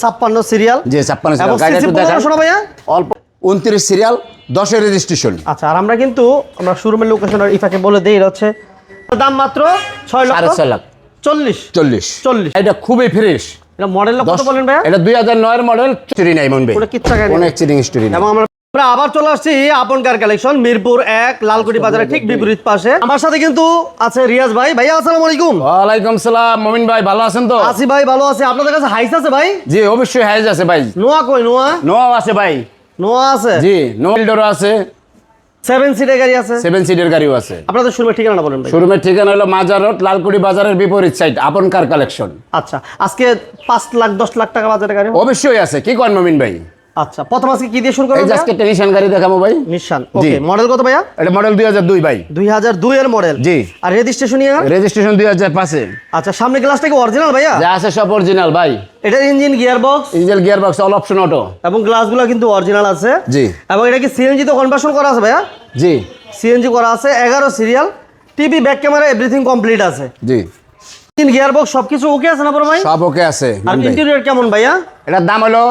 ছাপ্পান্ন সিরিয়াল জি ছাপ্পান্ন সিরিয়াল গাড়িটা একটু দেখান। ভাইয়া? অল্প উনত্রিশ সিরিয়াল দশের রেজিস্ট্রেশন আচ্ছা আর আমরা কিন্তু আমরা শোরুমের লোকেশন ইফাকে বলে দিই এটা হচ্ছে দাম মাত্র ছয় লক্ষ ছয় লাখ। চল্লিশ। চল্লিশ। চল্লিশ। এটা খুবই ফ্রেশ এটা মডেল কত বলেন ভাইয়া? এটা দুই হাজার নয়ের মডেল চুরি নাই মন ভাই। স্টোরি এবং আমরা আবার চলে আসছি আপন কার কালেকশন মিরপুর এক লালকুটি বাজারে ঠিক বিপরীত পাশে। আমার সাথে কিন্তু আছে রিয়াজ ভাই। ভাইয়া আসসালামু আলাইকুম। ওয়ালাইকুম সালাম মমিন ভাই ভালো আছেন তো? আসি ভাই ভালো আছে। আপনাদের কাছে হাইস আছে ভাই? জি অবশ্যই হাইজ আছে ভাই। নোয়া কই নোয়া? নোয়াও আছে ভাই। নোয়া আছে? জি নোয়েলডোরও আছে। সেভেন সিটের গাড়ি আছে? সেভেন সিটের গাড়িও আছে। আপনাদের শোরুমের ঠিকানা বলেন ভাই। শোরুমের ঠিকানা হলো মাজার রোড লালকুড়ি বাজারের বিপরীত সাইড আপন কার কালেকশন আচ্ছা আজকে পাঁচ লাখ দশ লাখ টাকা বাজারে গাড়ি অবশ্যই আছে। কি করেন মমিন ভাই? আচ্ছা প্রথম আজকে কি দিয়ে শুরু এই যে আজকে টেনিশন গাড়ি দেখাবো ভাই। নিশান ওকে মডেল কত ভাইয়া? এটা মডেল দুই হাজার দুই ভাই। দুই হাজার দুই এর মডেল জি। আর রেজিস্ট্রেশন ইয়ার রেজিস্ট্রেশন দুই হাজার পাঁচে। আচ্ছা সামনে গ্লাসটা কি অরিজিনাল ভাইয়া? যা আছে সব অরিজিনাল ভাই। এটার engine gear box diesel gear box all option auto এবং গ্লাসগুলো কিন্তু অরিজিনাল আছে। জি। এবং এটা কি সিএনজি তো কনভার্সন করা আছে ভাইয়া? জি। সিএনজি করা আছে এগারো serial TV back camera everything complete আছে। জি। ইঞ্জিন গিয়ার বক্স সবকিছু ওকে আছে না বড় ভাই? সব ওকে আছে আর ইন্টেরিয়র কেমন ভাইয়া? এটার দাম হলো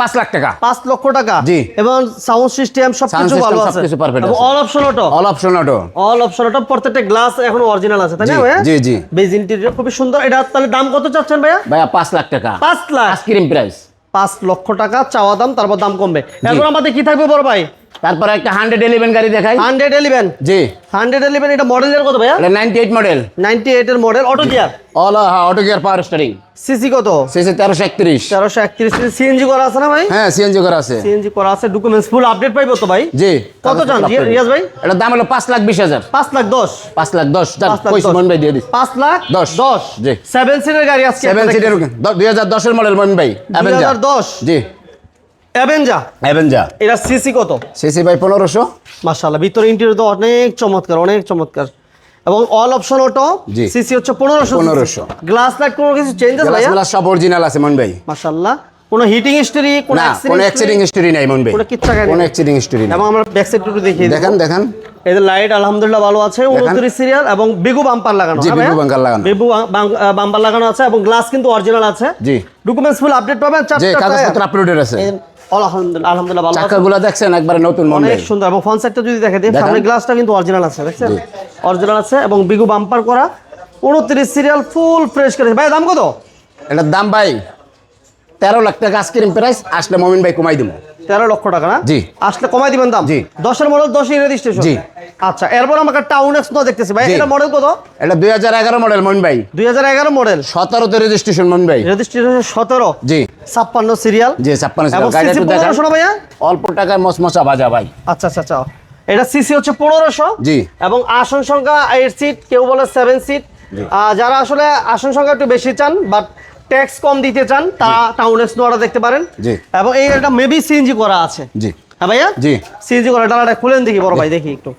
পাঁচ লাখ টাকা। পাঁচ লক্ষ টাকা? জি। এবং সাউন্ড সিস্টেম সবকিছু ভালো আছে। সবকিছু এবং all option auto all option auto all option auto প্রত্যেকটা গ্লাস এখন অরিজিনাল আছে তাই না জি, ভাইয়া? জি, জি। বেজ ইন্টেরিয়র খুবই সুন্দর। এটা তাহলে দাম কত চাচ্ছেন ভাইয়া? ভাইয়া পাঁচ লাখ টাকা। পাঁচ লাখ। আইসক্রিম প্রাইস পাঁচ লক্ষ টাকা চাওয়া দাম তারপর দাম কমবে। এরপর আমাদের কি থাকবে বড় ভাই? তারপরে একটা হান্ড্রেড ইলেভেন গাড়ি দেখাই। হান্ড্রেড ইলেভেন জি। হান্ড্রেড ইলেভেন এটা মডেলের কত ভাইয়া? এটা নাইনটি এইট মডেল নাইনটি এইটের মডেল অটো গিয়ার অল হ্যাঁ auto gear power steering CC কত? সিসি তেরোশো একত্রিশ। তেরোশো একত্রিশ। সিএনজি করা আছে না ভাই? হ্যাঁ সিএনজি করা আছে। সিএনজি করা আছে ডকুমেন্টস ফুল আপডেট পাইবো তো ভাই? জি। কত চান? রিয়াজ ভাই? এটার দাম হলো পাঁচ লাখ বিশ হাজার। পাঁচ লাখ দশ। পাঁচ লাখ দশ। মন ভাই দিয়ে দিস পাঁচ লাখ দশ। দশ। জি। সেভেন সিটের গাড়ি আছে সেভেন সিটের দুই হাজার দশের মডেল মন ভাই দুই হাজার দশ। জি। অ্যাভেঞ্জা অ্যাভেঞ্জা এটা সিসি কত? সিসি ভাই পনেরোশো। মাশাআল্লাহ ভিতরে ইন্টেরিয়র তো অনেক চমৎকার অনেক চমৎকার। এবং অল অপশন অটো সিসি হচ্ছে পনেরোশো 1500 গ্লাস লাইট কোনো কিছু চেঞ্জেস গ্লাস সব অরিজিনাল আছে মন ভাই। মাশাআল্লাহ। কোনো হিটিং হিস্টরি কোনো কোনো অ্যাক্সিডিং? হিস্টোরি নাই মন ভাই। কোনো কিচ্ছা কোনো অ্যাক্সিডিং হিস্টোরি নাই। এবং আমরা ব্যাক সাইড একটু দেখান দেখান। এদের লাইট আলহামদুলিল্লাহ ভালো আছে উনত্রিশ সিরিয়াল এবং বিগু বাম্পার লাগানো জি, হ্যাঁ? বিগু bumper লাগানো। বিগু বাম্পার লাগানো আছে এবং গ্লাস কিন্তু অরিজিনাল আছে। জি। ডকুমেন্টস ফুল আপডেট পাবেন চারটা কাগজপত্র আপলোডেড আছে। আলহামদুলিল্লাহ আলহামদুলিল্লাহ ভালো আছে। চাকাগুলো দেখছেন একবারে নতুন অনেক সুন্দর এবং ফ্রন্ট সাইডটা যদি গ্লাসটা কিন্তু অরিজিনাল আছে দেখছেন? অরিজিনাল আছে এবং বিগু বাম্পার করা উনত্রিশ সিরিয়াল ফুল ফ্রেশ করে ভাই দাম কত? এটার দাম ভাই তেরো লাখ টাকা প্রাইস আসলে মমিন ভাই কমাই দিব। তেরো লক্ষ টাকা না? জি। আসলে কমাই দিবেন দাম? জি। দশের মডেল দশই রেজিস্ট্রেশন জি। আচ্ছা এরপর আমাকে টাউন এক্স দেখতেছি ভাই। এটা মডেল কত? এটা দুই হাজার এগারো মডেল মমিন ভাই দুই হাজার এগারো মডেল সতেরোতে রেজিস্ট্রেশন মমিন ভাই রেজিস্ট্রেশন সতেরো। জি। ছাপ্পান্ন সিরিয়াল জি ছাপ্পান্ন গাড়িটা সিসি একটু দেখান পনেরোশো না ভাইয়া? অল্প টাকায় মসমসা বাজা ভাই। আচ্ছা আচ্ছা আচ্ছা। এটা সিসি হচ্ছে পনেরোশো। জি। এবং আসন সংখ্যা এইট সিট কেউ বলে সেভেন সিট যারা আসলে আসন সংখ্যা একটু বেশি চান বাট ট্যাক্স কম দিতে চান তা টাউন এক্স নোয়ারা দেখতে পারেন। জি। এবং এই এটা মেবি সিএনজি করা আছে। জি। হ্যাঁ ভাইয়া? জি। সিএনজি করা ডালাটা খুলেন দেখি বড় ভাই দেখি একটু।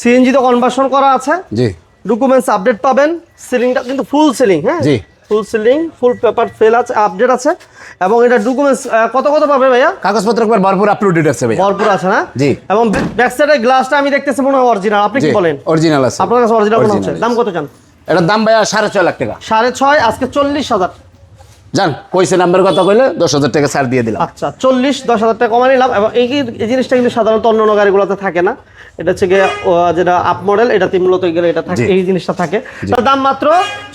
সিএনজি তো কনভার্সন করা আছে। জি। ডকুমেন্টস আপডেট পাবেন। সিলিংটা কিন্তু ফুল সিলিং হ্যাঁ? জি। Full sealing full paper fail আছে আপডেট আছে। এবং এটা ডকুমেন্টস কত কত পাবে ভাইয়া? কাগজপত্র একবার ভরপুর আপলোডেড আছে ভাই ভরপুর আছে না? জি। এবং ব্যাক সাইডের গ্লাসটা আমি দেখতেছি মনে হয় অরিজিনাল আপনি কি বলেন? অরিজিনাল আছে। আপনার কাছে অরিজিনাল মনে হচ্ছে দাম কত চান? এটার দাম ভাইয়া সাড়ে ছয় লাখ টাকা। সাড়ে ছয় আজকে চল্লিশ হাজার। জান কইছে নাম্বার কথা কইলে? দশ হাজার টাকা ছাড় দিয়ে দিলাম। আচ্ছা চল্লিশ দশ হাজার টাকা কমা নিলাম এবং এই এই জিনিসটা কিন্তু সাধারণত অন্য অন্য গাড়িগুলোতে থাকে না। এটা হচ্ছে গিয়ে যেটা আপ মডেল এটা তিন মূলত গেলে এটা থাকে এই জিনিসটা থাকে। তার দাম মাত্র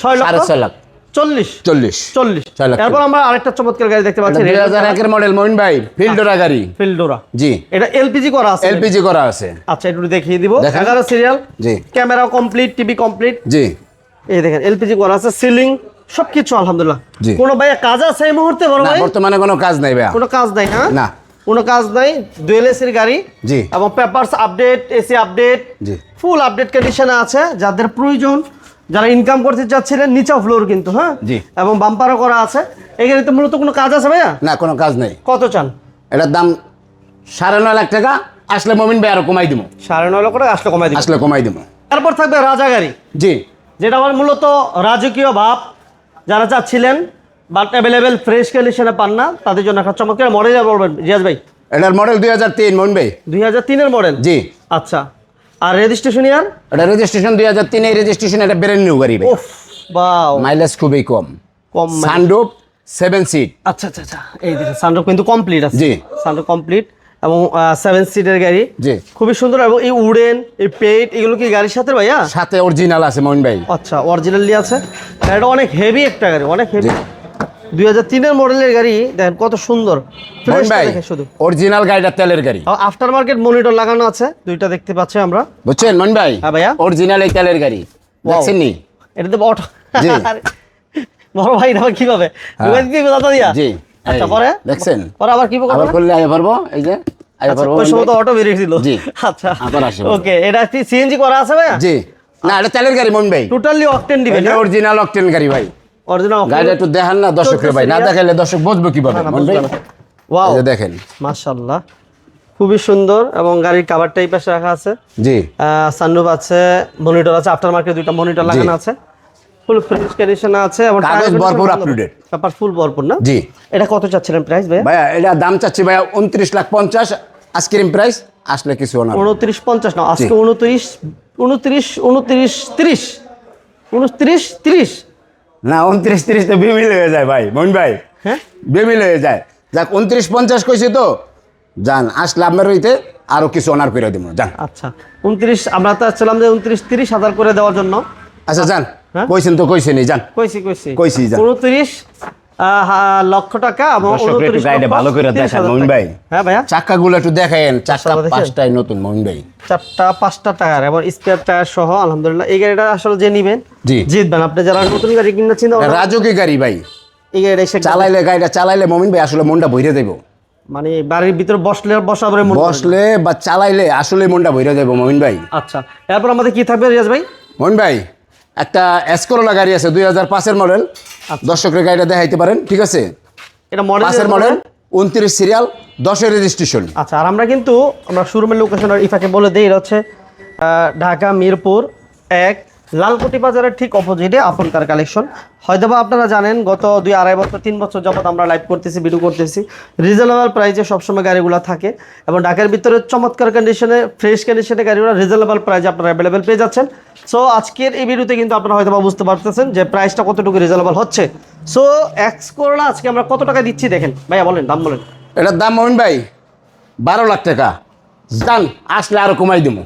ছয় লক্ষ ছয় লাখ। চল্লিশ। চল্লিশ। চল্লিশ। এরপর আমরা আরেকটা চমৎকার গাড়ি দেখতে পাচ্ছি দুই হাজার একের মডেল ভাই ফিল্ডোরা গাড়ি। ফিল্ডোরা। জি। এটা এলপিজি করা আছে। এলপিজি করা আছে। আচ্ছা একটু দেখিয়ে দিব। এগারো সিরিয়াল। জি। ক্যামেরা কমপ্লিট টিভি কমপ্লিট জি। এই দেখেন এলপিজি করা আছে সিলিং সবকিছু আলহামদুলিল্লাহ। কোনো ভাইয়া কাজ আছে এই মুহূর্তে বড় ভাই? বর্তমানে কোনো কাজ নাই ভাইয়া। কোনো কাজ নাই হ্যাঁ? না। কোনো কাজ নাই ডুয়েল এসির গাড়ি জি। এবং পেপারস আপডেট এসি আপডেট জি। ফুল আপডেট কন্ডিশনে আছে যাদের প্রয়োজন যারা ইনকাম করতে চাচ্ছিলেন নিচা ফ্লোর কিন্তু হ্যাঁ? জি। এবং বাম্পারও করা আছে। এই গাড়িতে মূলত কোনো কাজ আছে ভাইয়া? না কোনো কাজ নেই। কত চান? এটার দাম সাড়ে নয় লাখ টাকা আসলে মমিন ভাই আরও কমাই দিব সাড়ে নয় লাখ টাকা আসলে কমাই দিবেন আসলে কমাই দিব তারপর থাকবে রাজা গাড়ি। জি। যেটা আমার মূলত রাজকীয় ভাব যারা চাচ্ছিলেন বাট অ্যাভেলেবেল ফ্রেশ কন্ডিশনে পান না তাদের জন্য একটা চমৎকার মডেল বলবেন রিয়াজ ভাই। এটার মডেল দুই হাজার তিন মমিন ভাই। দুই হাজার তিনের মডেল জি। আচ্ছা। আর রেজিস্ট্রেশন ইয়ার? এটা রেজিস্ট্রেশন দুই হাজার তিন রেজিস্ট্রেশন এটা ব্র্যান্ড নিউ গাড়ি ভাই। ওফ বাও। মাইলেজ খুবই কম। কম সানরুফ সেভেন সিট আচ্ছা আচ্ছা আচ্ছা। এই দেখেন সানরুফ কিন্তু কমপ্লিট আছে। জি। সানরুফ কমপ্লিট এবং সেভেন সিটের গাড়ি। জি। খুবই সুন্দর এবং এই উডেন এই পেট এগুলো কি গাড়ির সাথে ভাইয়া? সাথে অরিজিনাল আছে মমিন ভাই। আচ্ছা অরিজিনালি আছে। এটা অনেক হেভি একটা গাড়ি অনেক হেভি দুই হাজার তিনের মডেলের গাড়ি দেখেন কত সুন্দর। শুধু। অরিজিনাল গাড়িটা তেলের গাড়ি। আফটার মার্কেট মনিটর লাগানো আছে দুইটা দেখতে পাচ্ছি আমরা। বুঝছেন মন ভাই? হ্যাঁ ভাইয়া। অরিজিনাল এই তেলের গাড়ি। দেখছেন নি? এটা তো অটো। বড় ভাই না কি পাবে হ্যাঁ। দাদা দিয়া? জি। আচ্ছা পরে? দেখছেন? পরে আবার কি আবার করলে আয় পারব? এই যে আচ্ছা, পারব। ওই সময় তো ভাই। অটো বেরিয়েছিল জি। আচ্ছা। আবার আসে। ওকে এটা সিএনজি করা আছে ভাইয়া? জি। না এটা তেলের গাড়ি মন ভাই টোটালি অকটেন দিবেন এটা অরিজিনাল অকটেন গাড়ি ভাই। অরিজিনাল গাড়িটা একটু দেখান না দর্শকের ভাই। না দেখাইলে দর্শক বুঝব কীভাবে মন ভাই ওয়াও এই যে দেখেন। মাশাআল্লাহ। খুবই সুন্দর এবং গাড়ির কাভার টাইপ পাশে রাখা আছে। জি। সানরুফ আছে মনিটর আছে আফটার মার্কেট দুইটা মনিটর লাগানো আছে। ফুল ফ্রেশ কন্ডিশন আছে এবং কাগজ ভরপুর up-to-date। পেপার ফুল ভরপুর না? জি। এটা কত চাচ্ছিলেন প্রাইস ভাই ভাইয়া এটা দাম চাচ্ছি ভাইয়া উনত্রিশ লাখ পঞ্চাশ আইসক্রিম প্রাইস আসলে কিছু না। উনত্রিশ পঞ্চাশ না আজকে উনত্রিশ উনত্রিশ উনত্রিশ তিরিশ। উনত্রিশ তিরিশ। না উনত্রিশ তিরিশ তো বেমিল হয়ে যায় ভাই মন ভাই। হ্যাঁ? বেমিল হয়ে যায়। যাক উনত্রিশ পঞ্চাশ কইছি তো যান আসলে আপনার হইতে আরও কিছু অনার করে দিব যান আচ্ছা উনত্রিশ আমরা তো চাচ্ছিলাম যে উনত্রিশ তিরিশ হাজার করে দেওয়ার জন্য। আচ্ছা যান? কইছেন তো কইছেনই যান। কইছি কইছি। কইছি, আহ, হা- লক্ষ টাকা এবং দর্শকরা একটু উনত্রিশ গাড়িটা লক্ষ ভালো করে দেখান, মমিন ভাই। হ্যাঁ ভাইয়া? চাক্কাগুলো একটু দেখায়েন চাক্কা দেখেন? পাঁচটাই নতুন মমিন ভাই। চারটা পাঁচটা টায়ার এবং স্পেয়ার টায়ার সহ আলহামদুলিল্লাহ। এই গাড়িটা আসলে যে নিবেন জি। জিতবেন। আপনি যারা নতুন গাড়ি কিনতে চিন্তা ভাবনা- রাজুকি গাড়ি ভাই। এই গাড়িটা এসে চালাইলে গাড়িটা চালাইলে মমিন ভাই আসলে মনটা ভরে দেব মানে বাড়ির ভিতরে বসলে মন করে। বসলে বা চালাইলে আসলে মনটা ভরে দেব মমিন ভাই। আচ্ছা এরপর আমাদের কি থাকবে রিয়াজ ভাই? মমিন ভাই একটা এসকোরোলা গাড়ি আছে দুই হাজার পাঁচের মডেল দর্শকের গাড়িটা দেখাইতে পারেন ঠিক আছে? এটা মডেল পাঁচের মডেল উনত্রিশ সিরিয়াল দশের রেজিস্ট্রেশন আচ্ছা আর আমরা কিন্তু আমরা শোরুমের লোকেশন ইফাকে বলে দিই এটা হচ্ছে ঢাকা মিরপুর এক লালকুটি বাজারের ঠিক অপোজিটে আপনকার কালেকশন হয়তোবা আপনারা জানেন, গত দুই আড়াই বছর, তিন বছর যাবত আমরা লাইভ করতেছি ভিডিও করতেছি। রিজনেবল প্রাইসে সবসময় গাড়িগুলো থাকে এবং ঢাকার ভিতরে চমৎকার কন্ডিশনে ফ্রেশ কন্ডিশনে গাড়িগুলো রিজনেবল প্রাইসে আপনারা অ্যাভেলেবেল পেয়ে যাচ্ছেন। সো আজকের এই ভিডিওতে কিন্তু আপনারা হয়তোবা বুঝতে পারতেছেন যে প্রাইসটা কতটুকু রিজনেবল হচ্ছে। সো এক্স করোলা আজকে আমরা কত টাকা দিচ্ছি দেখেন। ভাইয়া, বলেন, দাম বলেন। এটার দাম মমিন ভাই, বারো লাখ টাকা। জান, আসলে আরও কমাই দিব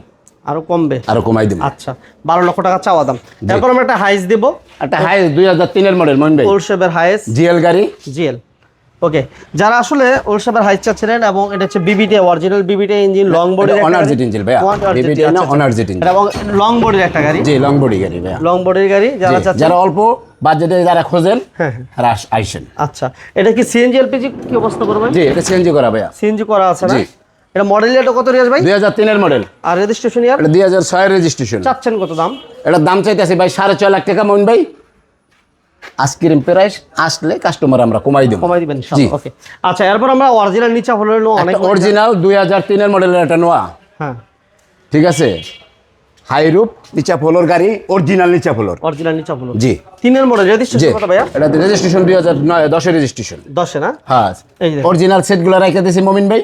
আরও কমবে? আরও কমাই দিব। আচ্ছা বারো লক্ষ টাকা চাওয়া দাম। তারপর আমরা একটা হাইস দেবো। একটা হাই দুই হাজার তিনের মডেল মমিন ভাই। ওলশেপের হাইস জিএল গাড়ি। জিএল। ওকে যারা আসলে ওলশেপের হাইস চাচ্ছিলেন এবং এটা হচ্ছে VVT original VVT engine long এটা অনার্জিট ইঞ্জিন ভাইয়া। BBT না, অনার্জিট ইঞ্জিন। এবং লং বডির একটা গাড়ি। জি লং বডি গাড়ি ভাইয়া। লং বডির গাড়ি যারা চাচ্ছেন যারা অল্প বাজেটে যারা খোঁজেন হ্যাঁ, আইসেন। আচ্ছা এটা কি সিএনজি এলপিজি কি অবস্থা করবেন জি এটা সিএনজি করা ভাইয়া। সিএনজি করা আছে না। এটা মডেল এটা কত রিয়াজ ভাই? দুই হাজার তিনের মডেল আর রেজিস্ট্রেশন ইয়ার এটা দুই হাজার ছয়ের রেজিস্ট্রেশন চাচ্ছেন কত দাম? এটার দাম চাইতেছে ভাই সাড়ে ছয় লাখ টাকা মন ভাই। আইসক্রিম প্রাইস আসলে কাস্টমার আমরা কমাই দেবো। কমাই দিবেন। ওকে আচ্ছা এরপর আমরা অরিজিনাল নিচা হলো অনেক অরিজিনাল দুই হাজার তিনের মডেলের একটা নোয়া। হ্যাঁ। ঠিক আছে? হাইরুপ নিচা ফ্লোর গাড়ি অরিজিনাল নিচা ফ্লোর। অরিজিনাল নিচা হলো জি। তিনের মডেল রেজিস্ট্রেশন কত ভাইয়া? এটা রেজিস্ট্রেশন দুই হাজার নয় দশের রেজিস্ট্রেশন দশে না? হ্যাঁ। অরিজিনাল সেটগুলো রেখে দিয়েছি মমিন ভাই।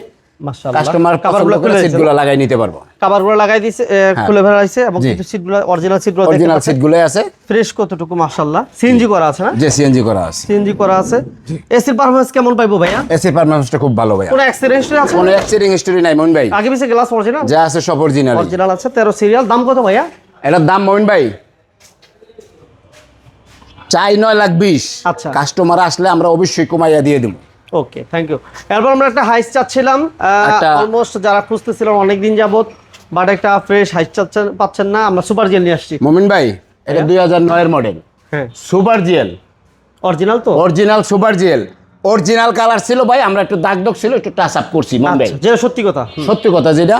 কাস্টমার পছন্দ করে সিটগুলো লাগাই নিতে পারব। কাভারগুলো লাগাই দিয়েছে এ, খুলে ফেলাইছে এবং কিছু সিটগুলো অরিজিনাল সিটগুলো অরিজিনাল সিটগুলো আছে। ফ্রেশ কতটুকু মাশাআল্লাহ। সিএনজি করা আছে না? যে সিএনজি করা আছে। সিএনজি করা আছে। এসির পারফরম্যান্স কেমন পাইবো ভাইয়া? এসি পারফরমেন্সটা খুব ভালো ভাইয়া। কোনো অ্যাক্সিডেন্ট আছে? কোনো অ্যাক্সিডিং হিস্টোরি নাই মমিন ভাই। আগে পিছে গ্লাস অরিজিনাল যা আছে সব অরিজিনাল অরিজিনাল আছে তেরো সিরিয়াল দাম কত ভাইয়া? এটার দাম ভাই। চাই নয় লাখ বিশ। আচ্ছা। কাস্টমার আসলে আমরা অবশ্যই কমাইয়া দিয়ে দেবো। ওকে থ্যাংক ইউ এরপর আমরা একটা হাইস চাচ্ছিলাম। অলমোস্ট যারা খুঁজতেছিলাম অনেক দিন যাবত বাট একটা ফ্রেশ হাইস চাচ্ছেন পাচ্ছেন না আমরা সুপার জেল নিয়ে আসছি। মমিন ভাই এটা দুই হাজার নয়ের মডেল হ্যাঁ। সুপার জিএল অরিজিনাল তো? Original super GL original colour ছিল ভাই আমরা একটু দাগ দাগ ছিল একটু টাচ আপ করছি মমিন ভাই। আচ্ছা যেটা সত্যি কথা সত্যি কথা যেটা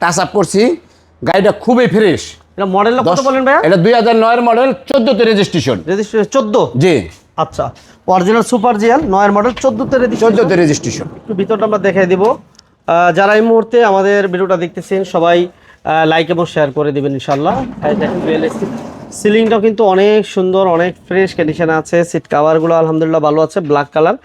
টাচ আপ করছি। গাড়িটা খুবই ফ্রেশ এটা মডেল কত বলেন ভাই এটা দুই হাজার নয়ের মডেল চোদ্দতে রেজিস্ট্রেশন রেজিস্ট্রেশন চোদ্দ? জি। আচ্ছা। অরিজিনাল সুপার জিএল নয়ের মডেল চোদ্দতে চোদ্দতে রেজিস্ট্রেশন একটু ভিতরটা আমরা দেখাই দিব। যারা এই মুহূর্তে আমাদের ভিডিওটা দেখতেছেন সবাই লাইক এবং শেয়ার করে দিবেন ইনশাল্লাহ সিলিংটাও কিন্তু অনেক সুন্দর অনেক ফ্রেশ কন্ডিশনে আছে। সিট কাভারগুলো আলহামদুলিল্লাহ ভালো আছে ব্ল্যাক কালার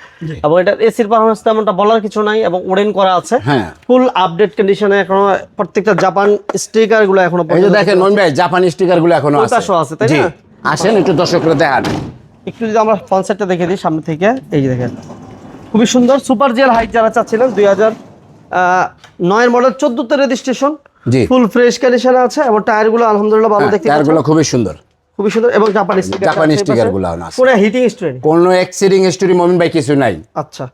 এবং এটা এসির পারফরমেন্স তেমনটা বলার কিছু নাই এবং ওডেন করা আছে। হ্যাঁ। ফুল আপডেট কন্ডিশনে এখনও প্রত্যেকটা জাপান স্টিকারগুলো এখনও দেখেন ভাই জাপানি স্টিকারগুলো এখনও আছে। আছে, তাই না? আসেন একটু দর্শকরা দেখান। একটু যদি আমরা ফ্রন্ট সাইডটা দেখে দিই সামনে থেকে এই যে দেখেন। খুবই সুন্দর সুপার জেল হাইট যারা চাচ্ছিলেন দুই হাজার নয়ের মডেল চোদ্দোতে রেজিস্ট্রেশন ফুল ফ্রেশ কন্ডিশনে আছে এবং টায়ারগুলো আলহামদুলিল্লাহ ভালো দেখতে পাচ্ছেন। টায়ারগুলো খুবই সুন্দর। খুবই সুন্দর এবং জাপানি স্টিকার জাপানি স্টিকারগুলো আছে। পুরো হিটিং স্ট্রেন কোনো এক্সিডিং হিস্টোরি মমিন ভাই কিছু নাই। আচ্ছা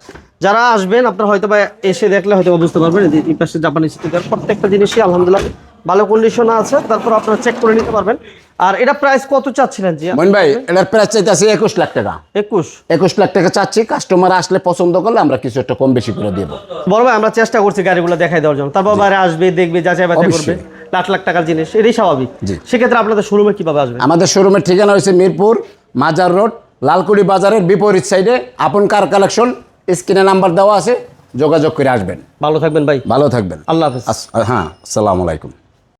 যারা আসবেন আপনারা হয়তো বা এসে দেখলে হয়তো বুঝতে পারবেন এই পাশে জাপানি স্টিকার প্রত্যেকটা জিনিসই আলহামদুলিল্লাহ ভালো কন্ডিশনে আছে তারপর আপনারা চেক করে নিতে পারবেন। আর এটা প্রাইস কত চাচ্ছিলেন জি মমিন ভাই এটার প্রাইস চাইতেছে একুশ লাখ টাকা। একুশ? একুশ লাখ টাকা চাচ্ছি কাস্টমার আসলে পছন্দ করলে আমরা কিছু একটা কম বেশি করে দেবো। বড় ভাই আমরা চেষ্টা করছি গাড়িগুলো দেখাই দেওয়ার জন্য। তারপর বাইরে আসবে দেখবে যাচাই বাছাই করবে। লাখ লাখ টাকার জিনিস এটাই স্বাভাবিক। জি। সেক্ষেত্রে আপনাদের শোরুমে কীভাবে আসবে আমাদের শোরুমের ঠিকানা হয়েছে মিরপুর মাজার রোড লালকুড়ি বাজারের বিপরীত সাইডে আপন কার কালেকশন স্ক্রিনে নাম্বার দেওয়া আছে যোগাযোগ করে আসবেন। ভালো থাকবেন ভাই। ভালো থাকবেন। আল্লাহ হাফেজ। হ্যাঁ আসসালামু আলাইকুম।